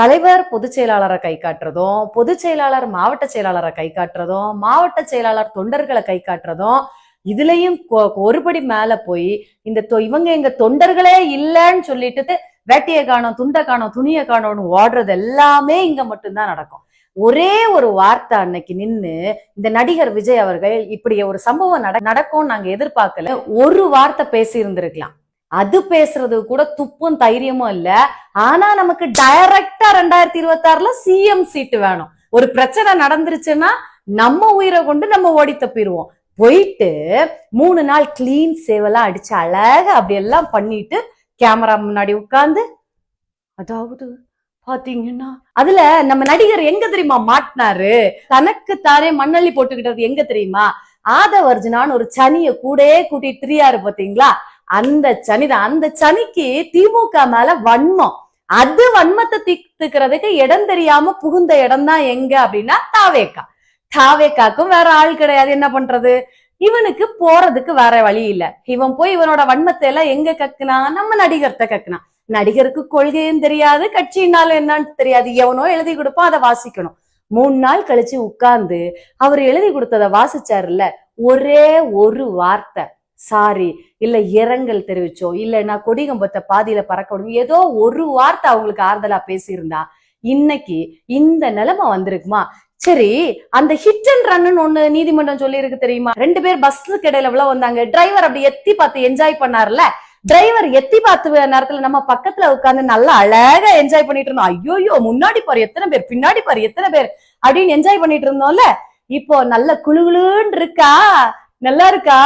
தலைவர் பொதுச் செயலாளரை கை காட்டுறதும் பொதுச் செயலாளர் மாவட்ட செயலாளரை கை காட்டுறதும் மாவட்ட செயலாளர் தொண்டர்களை கை காட்டுறதும் இதுலயும் கொ- ஒருபடி மேல போய் இந்த தொ- இவங்க எங்க தொண்டர்களே இல்லைன்னு சொல்லிட்டு வேட்டையை காணோம் துண்டை காணோம் துணியை காணோம்னு ஓடுறது எல்லாமே இங்க மட்டும்தான் நடக்கும். ஒரே ஒரு வார்த்தை அன்னைக்கு நின்று இந்த நடிகர் விஜய் அவர்கள் இப்படி ஒரு சம்பவம் நட நடக்கும்னு நாங்க எதிர்பார்க்கல. ஒரு வார்த்தை பேசி இருந்திருக்கலாம் அது பேசுறது கூட துப்பும் தைரியமும் இல்ல. ஆனா நமக்கு டைரக்டா ரெண்டாயிரத்தி இருபத்தி ஆறுல சிஎம் சீட்டு வேணும். ஒரு பிரச்சனை நடந்துருச்சுன்னா நம்ம உயிரை கொண்டு நம்ம ஓடி தப்பிடுவோம். போயிட்டு மூணு நாள் கிளீன் சேவெல்லாம் அடிச்சு அழக அப்படி எல்லாம் பண்ணிட்டு கேமரா முன்னாடி உட்காந்து அதாவது பாத்தீங்கன்னா அதுல நம்ம நடிகர் எங்க தெரியுமா மாட்டினாரு? தனக்கு தானே மண்ணள்ளி போட்டுக்கிட்டது எங்க தெரியுமா? ஆதவர்ஜுனான்னு ஒரு சனிய கூட கூட்டிட்டு திரியாரு பாத்தீங்களா? அந்த சனிதான் அந்த சனிக்கு திமுக மேல வன்மம். அது வன்மத்தை தீர்த்துக்கிறதுக்கு இடம் தெரியாம புகுந்த இடம் தான் எங்க அப்படின்னா தாவேக்கா. தாவேக்காக்கும் வேற ஆள் கிடையாது. என்ன பண்றது? இவனுக்கு போறதுக்கு வேற வழி இல்ல. இவன் போய் இவனோட வன்மத்தை எல்லாம் எங்க கக்குனா? நம்ம நடிகர்கிட்ட கக்குனா. நடிகருக்கு கொள்கையும் தெரியாது கட்சினாலும் என்னன்னு தெரியாது. எவனோ எழுதி கொடுப்பான் அதை வாசிக்கணும். மூணு நாள் கழிச்சு உட்கார்ந்து அவர் எழுதி கொடுத்ததை வாசிச்சாருல்ல? ஒரே ஒரு வார்த்தை. சாரி இல்ல இரங்கல் தெரிவிச்சோ இல்லைன்னா கொடிகம்பத்தை பாதியில பறக்க விடுங்க. ஏதோ ஒரு வார்த்தை அவங்களுக்கு ஆறுதலா பேசியிருந்தா இன்னைக்கு இந்த நிலைமை வந்திருக்குமா? சரி அந்த ஹிட் அண்ட் ரன்னு ஒண்ணு நீதிமன்றம் சொல்லி இருக்கு தெரியுமா? ரெண்டு பேர் பஸ்ஸுக்கு இடையில உள்ள வந்தாங்க. டிரைவர் அப்படி எத்தி பார்த்து என்ஜாய் பண்ணார்ல டிரைவர் எத்தி பார்த்து நேரத்துல நம்ம பக்கத்துல உட்கார்ந்து நல்லா அழகா என்ஜாய் பண்ணிட்டு இருந்தோம். ஐயோயோ முன்னாடி பாரு எத்தனை பேர் பின்னாடி பாரு எத்தனை பேர் அப்படின்னு என்ஜாய் பண்ணிட்டு இருந்தோம்ல? இப்போ நல்ல குளுகுளுன்னு இருக்கா? நல்லா இருக்கா?